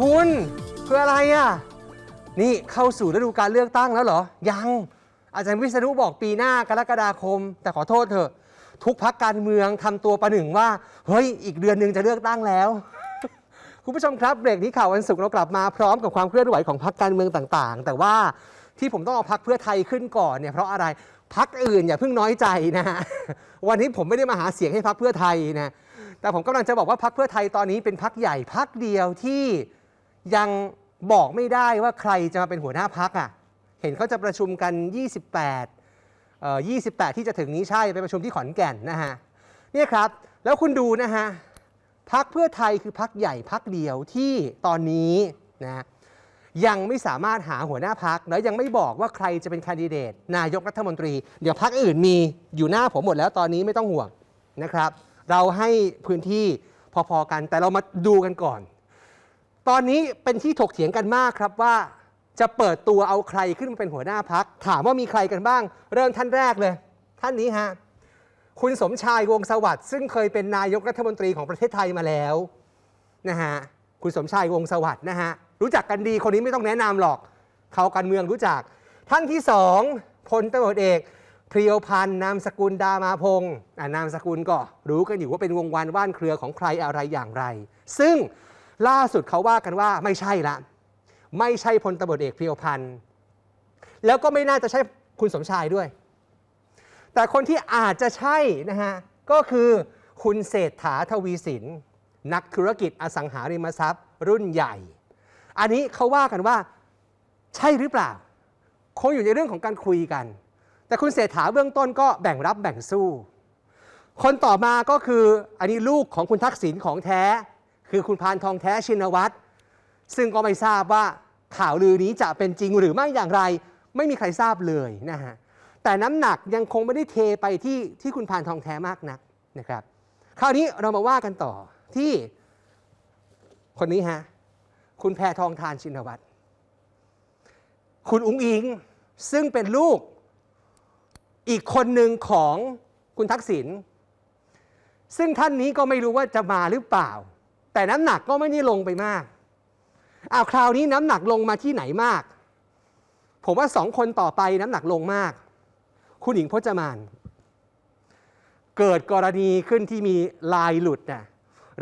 คุณคืออะไรอะ นี่เข้าสู่ฤดูการเลือกตั้งแล้วเหรอ ยัง อาจารย์วิษณุบอกปีหน้ากรกฎาคม แต่ขอโทษเถอะ ทุกพักการเมืองทำตัวประหนึ่งว่า เฮ้ย อีกเดือนหนึ่งจะเลือกตั้งแล้ว คุณผู้ชมครับเบรกนี้ข่าววันศุกร์เรากลับมาพร้อมกับความเคลื่อนไหวของพรรคการเมืองต่างๆ แต่ว่าที่ผมต้องเอาพักเพื่อไทยขึ้นก่อนเนี่ยเพราะอะไรพักอื่นอย่าเพิ่งน้อยใจนะฮะ วันนี้ผมไม่ได้มาหาเสียงให้พักเพื่อไทยนะแต่ผมกำลังจะบอกว่าพักเพื่อไทยตอนนี้เป็นพักใหญ่พักเดียวที่ ยังบอกไม่ได้ว่าใครจะมาเป็นหัวหน้าพักอะเห็นเขาจะประชุมกัน 28เอ่อ28 ที่จะถึงนี้ใช่ไปประชุมที่ขอนแก่นนะฮะเนี่ยครับ แล้วคุณดูนะฮะพักเพื่อไทยคือพักใหญ่พักเดียวที่ตอนนี้นะยังไม่สามารถหาหัวหน้าพักแล้วยังไม่บอกว่าใครจะเป็นคนดิเดต นายกรัฐมนตรี เดี๋ยวพักอื่นมีอยู่หน้าผมหมดแล้วตอนนี้ไม่ต้องห่วงนะครับ เราให้พื้นที่พอๆกันแต่เรามาดูกันก่อน ตอนนี้เป็นที่ถกเถียงกันมากครับว่า จะเปิดตัวเอาใครขึ้นมาเป็นหัวหน้าพัก ถามว่ามีใครกันบ้าง เริ่มท่านแรกเลย ท่านนี้ฮะคุณสมชายวงสวัสดิ์ซึ่งเคยเป็นนายกรัฐมนตรีของประเทศไทยมาแล้วนะฮะคุณสมชายวงสวัสดิ์นะฮะรู้จักกันดีคนนี้ไม่ต้องแนะนำหรอก เขาการเมืองรู้จัก ท่านที่สองพลตำรวจเอกเพรียวพันธ์นามสกุลดามาพงศ์นามสกุลก็รู้กันอยู่ว่าเป็นวงวานว่านเครือของใครอะไรอย่างไร ซึ่ง ล่าสุดเขาว่ากันว่าไม่ใช่ละ ไม่ใช่พลตำรวจเอกเพียวพันธ์ แล้วก็ไม่น่าจะใช่คุณสมชายด้วย แต่คนที่อาจจะใช่นะฮะ ก็คือคุณเศรษฐาทวีสิน นักธุรกิจอสังหาริมทรัพย์ รุ่นใหญ่ อันนี้เขาว่ากันว่า ใช่หรือเปล่า คงอยู่ในเรื่องของการคุยกัน แต่คุณเศรษฐาเบื้องต้นก็แบ่งรับแบ่งสู้ คนต่อมาก็คืออันนี้ลูกของคุณทักษิณของแท้ คือคุณพานทองแท้ชินวัตรซึ่งก็ไม่ทราบว่าข่าวลือนี้จะเป็นจริงหรือไม่อย่างไร ไม่มีใครทราบเลยนะฮะแต่น้ำหนักยังคงไม่ได้เทไปที่ที่คุณพานทองแท้มากนักนะครับ คราวนี้เรามาว่ากันต่อที่คนนี้ฮะคุณแพทองทานชินวัตรคุณอุ้งอิงซึ่งเป็นลูกอีกคนหนึ่งของคุณทักษิณซึ่งท่านนี้ก็ไม่รู้ว่าจะมาหรือเปล่า แต่น้ำหนักก็ไม่ได้ลงไปมากอาคราวนี้น้ำหนักลงมาที่ไหนมาก ผมว่าสองคนต่อไปน้ำหนักลงมาก คุณหญิงพจมาน เกิดกรณีขึ้นที่มีลายหลุดนะ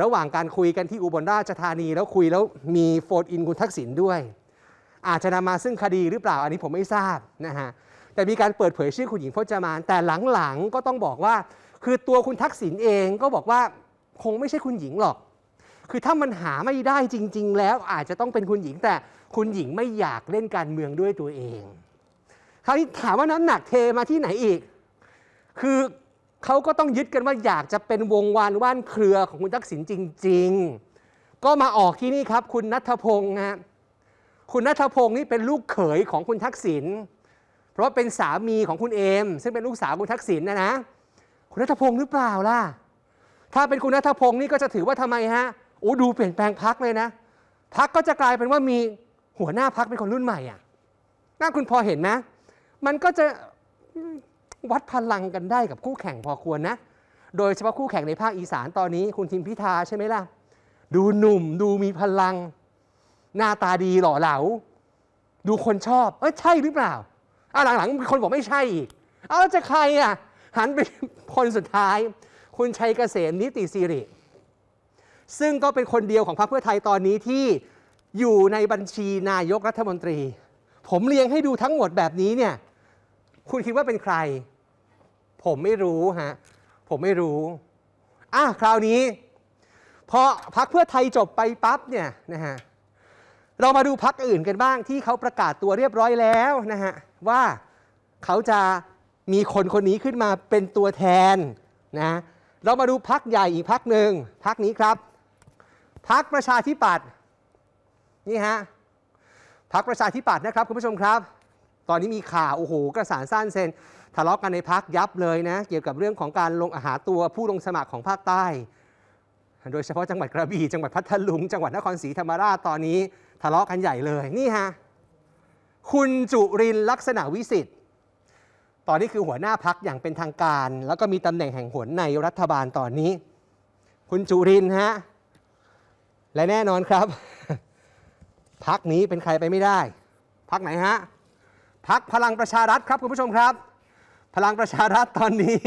ระหว่างการคุยกันที่อุบลราชธานีแล้วคุยแล้วมีโฟนอินคุณทักษิณด้วย อาจจะนำมาซึ่งคดีหรือเปล่าอันนี้ผมไม่ทราบนะฮะแต่มีการเปิดเผยชื่อคุณหญิงพจมาน แต่หลังๆก็ต้องบอกว่า คือตัวคุณทักษิณเองก็บอกว่าคงไม่ใช่คุณหญิงหรอก คือถ้ามันหาไม่ได้จริง ๆ แล้วอาจจะต้องเป็นคุณหญิง แต่คุณหญิงไม่อยากเล่นการเมืองด้วยตัวเอง คราวนี้ถามว่าน้ำหนักเทมาที่ไหนอีก คือเขาก็ต้องยึดกันว่าอยากจะเป็นวงวานว่านเครือของคุณทักษิณจริง ๆ ก็มาออกที่นี่ครับ คุณนัทพงศ์ฮะคุณนัทพงศ์นี่เป็นลูกเขยของคุณทักษิณเพราะว่าเป็นสามีของคุณเอม ซึ่งเป็นลูกสาวคุณทักษิณนะนะ คุณนัทพงศ์หรือเปล่าล่ะ ถ้าเป็นคุณนัทพงศ์นี่ก็จะถือว่าทำไมฮะ โอ้ดูเปลี่ยนแปลงพักเลยนะพักก็จะกลายเป็นว่ามีหัวหน้าพักเป็นคนรุ่นใหม่อะน่าคุณพอเห็นไหมมันก็จะวัดพลังกันได้กับคู่แข่งพอควรนะ โดยเฉพาะคู่แข่งในภาคอีสานตอนนี้คุณทิมพิธาใช่ไหมล่ะ ดูหนุ่มดูมีพลัง หน้าตาดีหล่อเหลา ดูคนชอบ เอ้ยใช่หรือเปล่าอะหลังๆมีคนบอกไม่ใช่อีก เอาจะใครอะหันไปคนสุดท้าย คุณชัยเกษมนิติสิริ ซึ่งก็เป็นคนเดียวของพรรคเพื่อไทยตอนนี้ที่อยู่ในบัญชีนายกรัฐมนตรี ผมเรียงให้ดูทั้งหมดแบบนี้เนี่ย คุณคิดว่าเป็นใคร ผมไม่รู้ฮะ ผมไม่รู้ อะคราวนี้พอพักเพื่อไทยจบไปปั๊บเนี่ยนะฮะเรามาดูพักอื่นกันบ้างที่เขาประกาศตัวเรียบร้อยแล้วนะฮะว่าเขาจะมีคนคนนี้ขึ้นมาเป็นตัวแทนนะเรามาดูพักใหญ่อีกพักหนึ่งพักนี้ครับ พักประชาธิปัตย์นี่ฮะพักประชาธิปัตย์นะครับคุณผู้ชมครับ ตอนนี้มีข่าวโอ้โหกระสานสั้นเซนทะเลาะกันในพักยับเลยนะ เกี่ยวกับเรื่องของการลงอาหาตัวผู้ลงสมัครของภาคใต้ โดยเฉพาะจังหวัดกระบี่จังหวัดพัทลุง จังหวัดนครศรีธรรมราชตอนนี้ ทะเลาะกันใหญ่เลยนี่ฮะคุณจุรินลักษณะวิสิทธิ์ตอนนี้คือหัวหน้าพักอย่างเป็นทางการ แล้วก็มีตำแหน่งแห่งหนในรัฐบาลตอนนี้ คุณจุรินฮะ และแน่นอนครับ พักนี้เป็นใครไปไม่ได้ พักไหนฮะ พักพลังประชารัฐครับคุณผู้ชมครับ พลังประชารัฐตอนนี้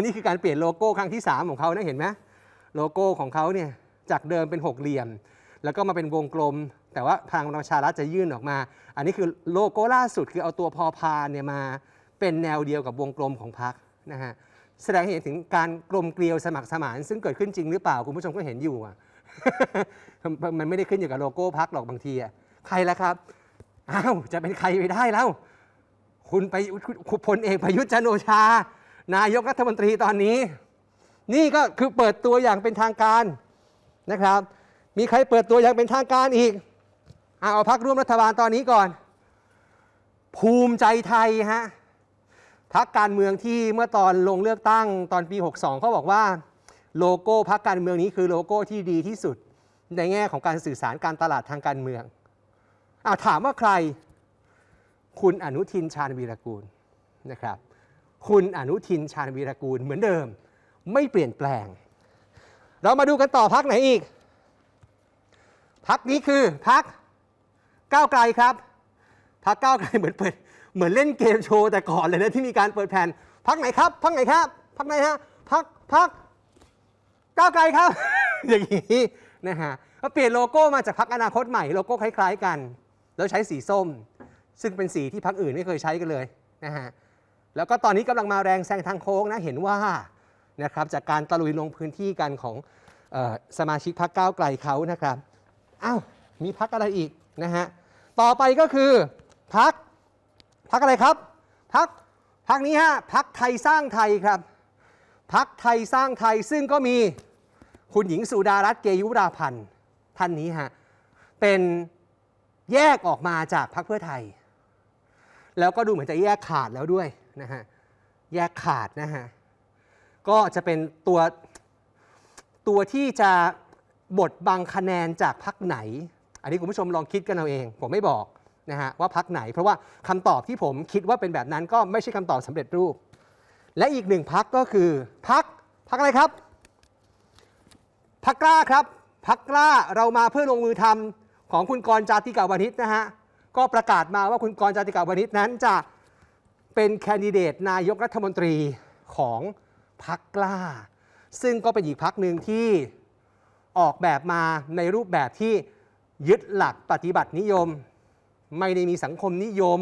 นี่คือการเปลี่ยนโลโก้ครั้งที่ 3 ของเขานะเห็นไหมโลโก้ของเขาเนี่ยจากเดิมเป็นหกเหลี่ยม แล้วก็มาเป็นวงกลม แต่ว่าพลังประชารัฐจะยื่นออกมา อันนี้คือโลโก้ล่าสุดคือเอาตัวพอพานเนี่ยมาเป็นแนวเดียวกับวงกลมของพรรคนะฮะแสดงให้เห็นถึงการกลมเกลียวสมัครสมาน ซึ่งเกิดขึ้นจริงหรือเปล่าคุณผู้ชมก็เห็นอยู่อะ มันไม่ได้ขึ้นอยู่กับโลโก้พักหรอกบางทีอะใครล่ะครับอ้าวจะเป็นใครไปได้แล้ว คุณไปคุณพลเอกประยุทธ์จันโอชา นายกรัฐมนตรีตอนนี้ นี่ก็คือเปิดตัวอย่างเป็นทางการนะครับ มีใครเปิดตัวอย่างเป็นทางการอีกเอาพักร่วมรัฐบาลตอนนี้ก่อน ภูมิใจไทยฮะพักการเมืองที่เมื่อตอนลงเลือกตั้งตอนปี 62เขาบอกว่า โลโก้พักการเมืองนี้คือโลโก้ที่ดีที่สุด ในแง่ของการสื่อสารการตลาดทางการเมืองอ่าถามว่าใคร คุณอนุทินชาญวีรกูลนะครับ คุณอนุทินชาญวีรกูลเหมือนเดิม ไม่เปลี่ยนแปลง เรามาดูกันต่อพักไหนอีกพักนี้คือพักก้าวไกลครับพักก้าวไกลเหมือนเปิดเหมือนเล่นเกมโชว์แต่ก่อนเลยนะที่มีการเปิดแผ่นพักไหนครับพักไหนครับพักไหนฮะพักพัก ก้าวไกลครับ อย่างนี้นะฮะก็เปลี่ยนโลโก้มาจากพักอนาคตใหม่โลโก้คล้าย ๆ กัน แล้วใช้สีส้ม ซึ่งเป็นสีที่พักอื่นไม่เคยใช้กันเลยนะฮะแล้วก็ตอนนี้กำลังมาแรงแซงทางโค้งนะเห็นว่านะครับจากการตะลุยลงพื้นที่กันของออสมาชิกพักก้าวไกลเขานะครับอ้าวมีพักอะไรอีกนะฮะต่อไปก็คือพักพักอะไรครับพักพักนี้ฮะพักไทยสร้างไทยครับ พักไทยสร้างไทยซึ่งก็มีคุณหญิงสุดารัตน์เกยุราพันธ์ท่านนี้ฮะเป็นแยกออกมาจากพรรคเพื่อไทย แล้วก็ดูเหมือนจะแยกขาดแล้วด้วยนะฮะแยกขาดนะฮะก็จะเป็นตัวตัวที่จะบดบังคะแนนจากพักไหน อันนี้คุณผู้ชมลองคิดกันเอาเอง ผมไม่บอกนะฮะว่าพักไหน เพราะว่าคำตอบที่ผมคิดว่าเป็นแบบนั้นก็ไม่ใช่คำตอบสำเร็จรูป และอีกหนึ่งพักก็คือพักพักอะไรครับพักกล้าครับพักกล้าเรามาเพื่อลงมือทำของคุณกรจาติกาวานิชนะฮะก็ประกาศมาว่าคุณกรจาติกาวานิชนั้นจะเป็นแคนดิเดตนายกรัฐมนตรีของพักกล้า ซึ่งก็เป็นอีกพักหนึ่งที่ออกแบบมาในรูปแบบที่ยึดหลักปฏิบัตินิยม ไม่ได้มีสังคมนิยม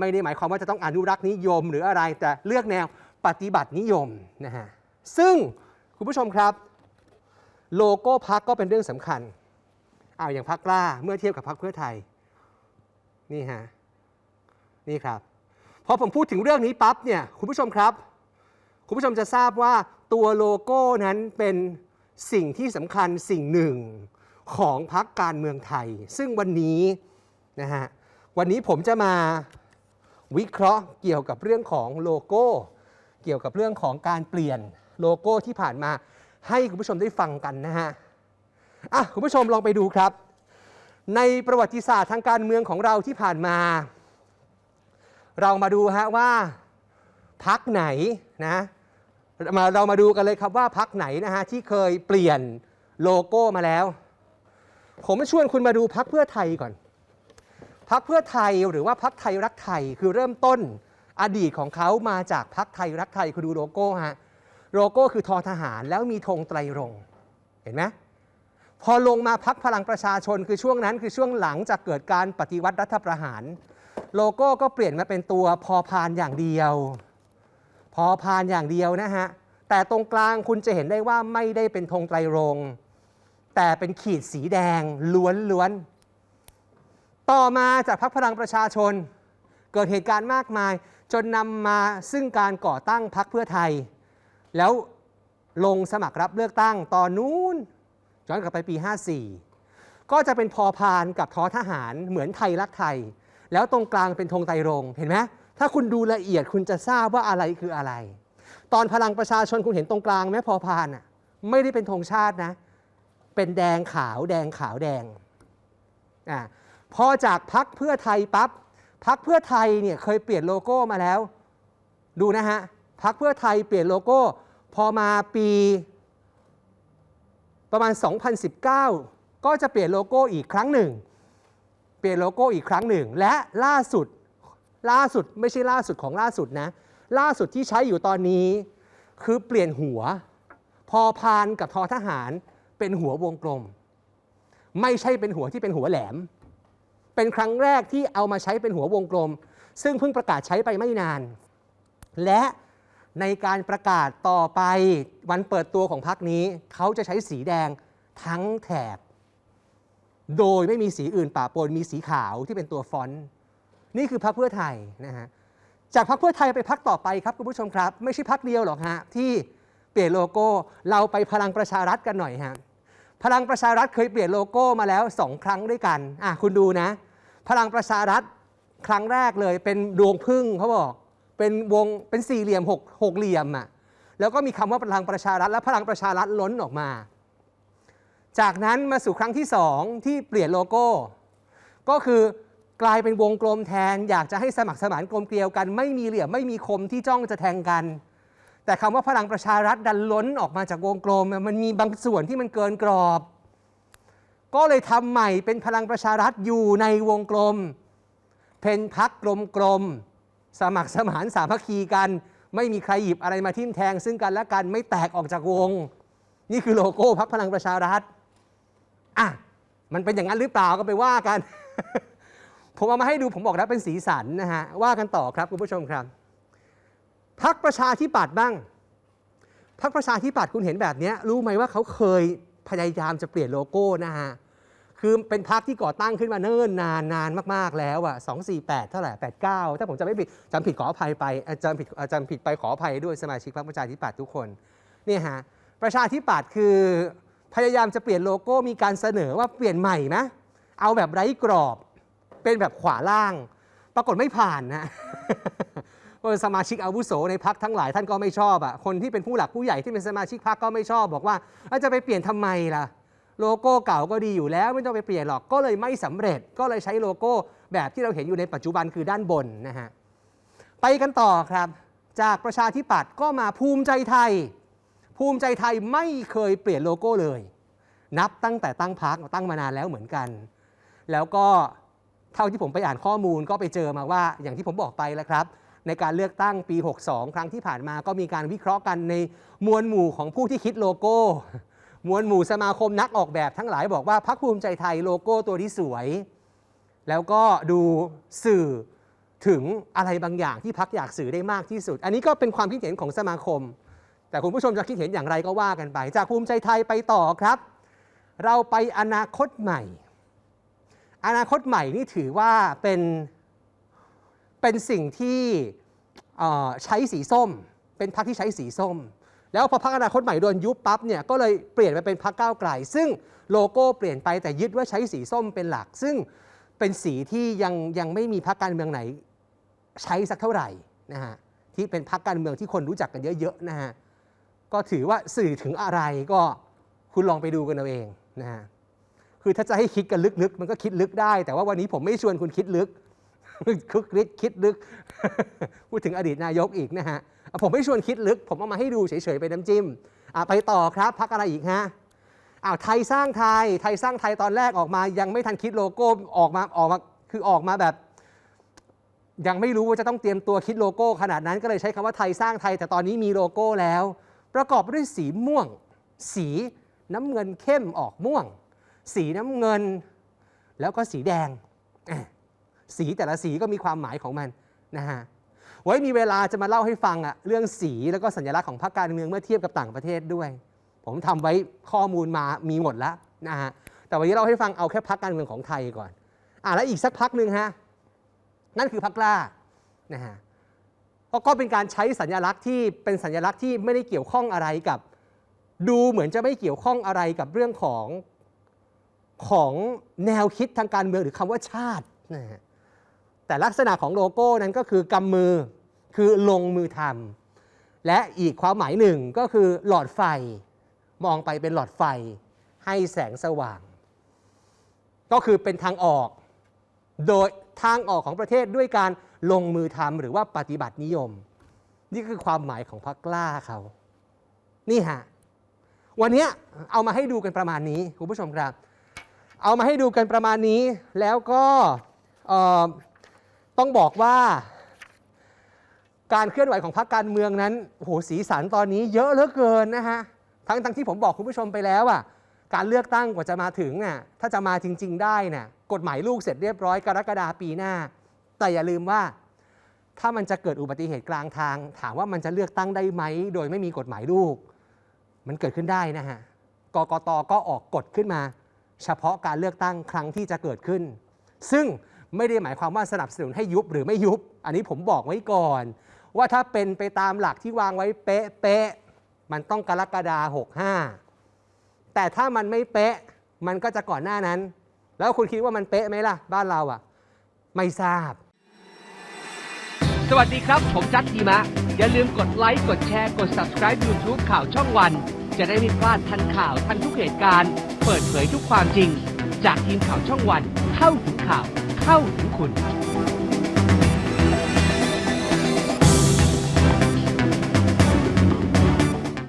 ไม่ได้หมายความว่าจะต้องอนุรักษ์นิยมหรืออะไรแต่เลือกแนวปฏิบัตินิยมนะฮะซึ่งคุณผู้ชมครับ โลโก้พักก็เป็นเรื่องสำคัญเอาอย่างพักกล้าเมื่อเทียบกับพักเพื่อไทยนี่ฮะนี่ครับพอผมพูดถึงเรื่องนี้ปั๊บเนี่ยคุณผู้ชมครับ คุณผู้ชมจะทราบว่าตัวโลโก้นั้นเป็นสิ่งที่สำคัญสิ่งหนึ่งของพักการเมืองไทย ซึ่งวันนี้นะฮะวันนี้ผมจะมา วิเคราะห์เกี่ยวกับเรื่องของโลโก้ เกี่ยวกับเรื่องของการเปลี่ยนโลโก้ที่ผ่านมา ให้คุณผู้ชมได้ฟังกันนะฮะอะคุณผู้ชมลองไปดูครับ ในประวัติศาสตร์ทางการเมืองของเราที่ผ่านมา เรามาดูฮะว่าพักไหนนะมาเรามาดูกันเลยครับว่าพักไหนนะฮะที่เคยเปลี่ยนโลโก้มาแล้ว ผมชวนคุณมาดูพักเพื่อไทยก่อน พักเพื่อไทยหรือว่าพักไทยรักไทยคือเริ่มต้นอดีตของเขามาจากพักไทยรักไทยคุณดูโลโก้ฮะโลโก้คือทอทหารแล้วมีธงไตรรงค์เห็นไหมพอลงมาพักพลังประชาชนคือช่วงนั้นคือช่วงหลังจากเกิดการปฏิวัติรัฐประหาร โลโก้ก็เปลี่ยนมาเป็นตัวพอพานอย่างเดียว พอพานอย่างเดียวนะฮะแต่ตรงกลางคุณจะเห็นได้ว่าไม่ได้เป็นธงไตรรงค์แต่เป็นขีดสีแดงล้วนๆ ต่อมาจากพักพลังประชาชน เกิดเหตุการณ์มากมาย จนนำมาซึ่งการก่อตั้งพักเพื่อไทย แล้วลงสมัครรับเลือกตั้งตอนนู้นย้อนกลับไปปี 54 ก็จะเป็นพอพานกับท้อทหารเหมือนไทยรักไทย แล้วตรงกลางเป็นธงไตรรง เห็นไหมถ้าคุณดูละเอียดคุณจะทราบว่าอะไรคืออะไร ตอนพลังประชาชนคุณเห็นตรงกลางไหมพอพานอะไม่ได้เป็นธงชาตินะ เป็นแดงขาวแดงขาวแดงอ่า พอจากพักเพื่อไทยปั๊บพักเพื่อไทยเนี่ยเคยเปลี่ยนโลโก้มาแล้ว ดูนะฮะพักเพื่อไทยเปลี่ยนโลโก้ พอมาปีประมาณ 2019 ก็จะเปลี่ยนโลโก้อีกครั้งหนึ่ง เปลี่ยนโลโก้อีกครั้งหนึ่ง และล่าสุดล่าสุดไม่ใช่ล่าสุดของล่าสุดนะ ล่าสุดที่ใช้อยู่ตอนนี้ คือเปลี่ยนหัว พอพานกับทอทหารเป็นหัววงกลม ไม่ใช่เป็นหัวที่เป็นหัวแหลม เป็นครั้งแรกที่เอามาใช้เป็นหัววงกลม ซึ่งเพิ่งประกาศใช้ไปไม่นาน และในการประกาศต่อไปวันเปิดตัวของพรรคนี้ เขาจะใช้สีแดงทั้งแถบ โดยไม่มีสีอื่นป่าปนมีสีขาวที่เป็นตัวฟอนต์นี่คือพรรคเพื่อไทยนะฮะจากพรรคเพื่อไทยไปพรรคต่อไปครับคุณผู้ชมครับ ไม่ใช่พรรคเดียวหรอกฮะที่เปลี่ยนโลโก้เราไปพลังประชารัฐกันหน่อยฮะ พลังประชารัฐเคยเปลี่ยนโลโก้มาแล้วสองครั้งด้วยกันอะคุณดูนะ พลังประชารัฐครั้งแรกเลยเป็นดวงพึ่งเขาบอก เป็นวงเป็นสี่เหลี่ยมหกหกเหลี่ยมอะแล้วก็มีคำว่าพลังประชารัฐและพลังประชารัฐล้นออกมา จากนั้นมาสู่ครั้งที่สองที่เปลี่ยนโลโก้ ก็คือกลายเป็นวงกลมแทน อยากจะให้สมัครสมานกลมเกลียวกัน ไม่มีเหลี่ยมไม่มีคมที่จ้องจะแทงกัน แต่คำว่าพลังประชารัฐดันล้นออกมาจากวงกลม มันมีบางส่วนที่มันเกินกรอบ ก็เลยทำใหม่เป็นพลังประชารัฐอยู่ในวงกลมเป็นพักกลมกลมๆสมัครสมานสามัคคีกัน ไม่มีใครหยิบอะไรมาทิ่มแทง ซึ่งกันและกันไม่แตกออกจากวง นี่คือโลโก้พักพลังประชารัฐอะมันเป็นอย่างนั้นหรือเปล่าก็ไปว่ากัน ผมเอามาให้ดูผมบอกแล้วเป็นสีสันนะฮะว่ากันต่อครับคุณผู้ชมครับ พักประชาธิปัตย์บ้างพักประชาธิปัตย์คุณเห็นแบบนี้รู้ไหมว่าเขาเคยพยายามจะเปลี่ยนโลโก้นะฮะคือเป็นพักที่ก่อตั้งขึ้นมาเนิ่นนานนานมาก ๆ แล้วอะ248 เท่าไหร่89 ถ้าผมจำไม่ผิดจำผิดขออภัยไปจำผิดจำผิดไปขออภัยด้วยสมาชิกพรรคประชาธิปัตย์ทุกคนนี่ฮะประชาธิปัตย์คือพยายามจะเปลี่ยนโลโก้มีการเสนอว่าเปลี่ยนใหม่นะเอาแบบไร้กรอบเป็นแบบขวาล่าง ปรากฏไม่ผ่านนะ ก็สมาชิกอาวุโสในพักทั้งหลายท่านก็ไม่ชอบอะคนที่เป็นผู้หลักผู้ใหญ่ที่เป็นสมาชิกพักก็ไม่ชอบ บอกว่าแล้วจะไปเปลี่ยนทำไมล่ะ โลโก้เก่าก็ดีอยู่แล้วไม่ต้องไปเปลี่ยนหรอกก็เลยไม่สำเร็จ ก็เลยใช้โลโก้แบบที่เราเห็นอยู่ในปัจจุบันคือด้านบนนะฮะไปกันต่อครับ จากประชาธิปัตย์ก็มาภูมิใจไทย ภูมิใจไทยไม่เคยเปลี่ยนโลโก้เลย นับตั้งแต่ตั้งพักตั้งมานานแล้วเหมือนกัน แล้วก็เท่าที่ผมไปอ่านข้อมูลก็ไปเจอมาว่าอย่างที่ผมบอกไปแล้วครับ ในการเลือกตั้งปี 62 ครั้งที่ผ่านมาก็มีการวิเคราะห์กันในมวลหมู่ของผู้ที่คิดโลโก้ มวลหมู่สมาคมนักออกแบบทั้งหลายบอกว่าพักภูมิใจไทยโลโก้ตัวที่สวย แล้วก็ดูสื่อถึงอะไรบางอย่างที่พักอยากสื่อได้มากที่สุด อันนี้ก็เป็นความคิดเห็นของสมาคม แต่คุณผู้ชมจะคิดเห็นอย่างไรก็ว่ากันไป จากภูมิใจไทยไปต่อครับ เราไปอนาคตใหม่ อนาคตใหม่นี่ถือว่าเป็น เป็นสิ่งที่ใช้สีส้ม เป็นพรรคที่ใช้สีส้ม แล้วพอพรรคอนาคตใหม่โดนยุบปั๊บเนี่ยก็เลยเปลี่ยนไปเป็นพรรคก้าวไกล ซึ่งโลโก้เปลี่ยนไปแต่ยึดว่าใช้สีส้มเป็นหลัก ซึ่งเป็นสีที่ยังยังไม่มีพรรคการเมืองไหนใช้สักเท่าไหร่นะฮะที่เป็นพรรคการเมืองที่คนรู้จักกันเยอะๆนะฮะก็ถือว่าสื่อถึงอะไรก็คุณลองไปดูกันเอาเองนะฮะคือถ้าจะให้คิดกันลึกๆ มันก็คิดลึกได้ แต่ว่าวันนี้ผมไม่ชวนคุณคิดลึก คึกฤทธิ์คิดลึก พูดถึงอดีตนายกอีกนะฮะ ผมไม่ชวนคิดลึก ผมเอามาให้ดูเฉยๆไปน้ำจิ้มไปต่อครับพักอะไรอีกฮะอ้าวไทยสร้างไทย ไทยสร้างไทยตอนแรกออกมา ยังไม่ทันคิดโลโก้ออกมาออกมาคือออกมาแบบ ยังไม่รู้ว่าจะต้องเตรียมตัวคิดโลโก้ขนาดนั้นก็เลยใช้คำว่าไทยสร้างไทย แต่ตอนนี้มีโลโก้แล้ว ประกอบด้วยสีม่วง สีน้ำเงินเข้มออกม่วง สีน้ำเงิน แล้วก็สีแดงอ สีแต่ละสีก็มีความหมายของมันนะฮะไว้มีเวลาจะมาเล่าให้ฟังอะเรื่องสีแล้วก็สัญลักษณ์ของพรรคการเมืองเมื่อเทียบกับต่างประเทศด้วย ผมทำไว้ข้อมูลมามีหมดแล้วนะฮะแต่วันนี้เราให้ฟังเอาแค่พรรคการเมืองของไทยก่อนอะแล้วอีกสักพักหนึ่งฮะนั่นคือพรรคกล้านะฮะเพราะก็เป็นการใช้สัญลักษณ์ที่เป็นสัญลักษณ์ที่ไม่ได้เกี่ยวข้องอะไรกับ ดูเหมือนจะไม่เกี่ยวข้องอะไรกับเรื่องของของแนวคิดทางการเมืองหรือคำว่าชาตินะฮะ แต่ลักษณะของโลโก้นั้นก็คือกำมือคือลงมือทำและอีกความหมายหนึ่งก็คือหลอดไฟ มองไปเป็นหลอดไฟให้แสงสว่าง ก็คือเป็นทางออก โดยทางออกของประเทศด้วยการลงมือทำหรือว่าปฏิบัตินิยม นี่คือความหมายของพรรคกล้าเขา นี่ฮะวันนี้เอามาให้ดูกันประมาณนี้คุณผู้ชมครับ เอามาให้ดูกันประมาณนี้แล้วก็ ต้องบอกว่าการเคลื่อนไหวของพรรคการเมืองนั้นโหสีสันตอนนี้เยอะเหลือเกินนะฮะทั้งทั้งที่ผมบอกคุณผู้ชมไปแล้วอะการเลือกตั้งกว่าจะมาถึงน่ะถ้าจะมาจริง ๆ ได้น่ะกฎหมายลูกเสร็จเรียบร้อยกรกฎาปีหน้า แต่อย่าลืมว่า ถ้ามันจะเกิดอุบัติเหตุกลางทาง ถามว่ามันจะเลือกตั้งได้ไหม โดยไม่มีกฎหมายลูก มันเกิดขึ้นได้นะฮะกกตก็ออกกฎขึ้นมา เฉพาะการเลือกตั้งครั้งที่จะเกิดขึ้น ซึ่ง ไม่ได้หมายความว่าสนับสนุนให้ยุบหรือไม่ยุบ อันนี้ผมบอกไว้ก่อน ว่าถ้าเป็นไปตามหลักที่วางไว้เป๊ะเป๊ะๆมันต้องกรกฎาหกห้าแต่ถ้ามันไม่เป๊ะมันก็จะก่อนหน้านั้น แล้วคุณคิดว่ามันเป๊ะไหมล่ะ บ้านเราอะ ไม่ทราบ สวัสดีครับ ผมจัดทีมะ อย่าลืมกดไลค์ กดแชร์ กด subscribe YouTube ข่าวช่องวัน จะได้ไม่พลาดทันข่าวทันทุกเหตุการณ์ เปิดเผยทุกความจริง จากทีมข่าวช่องวันเข้าถึงข่าว เข้าถึงคุณ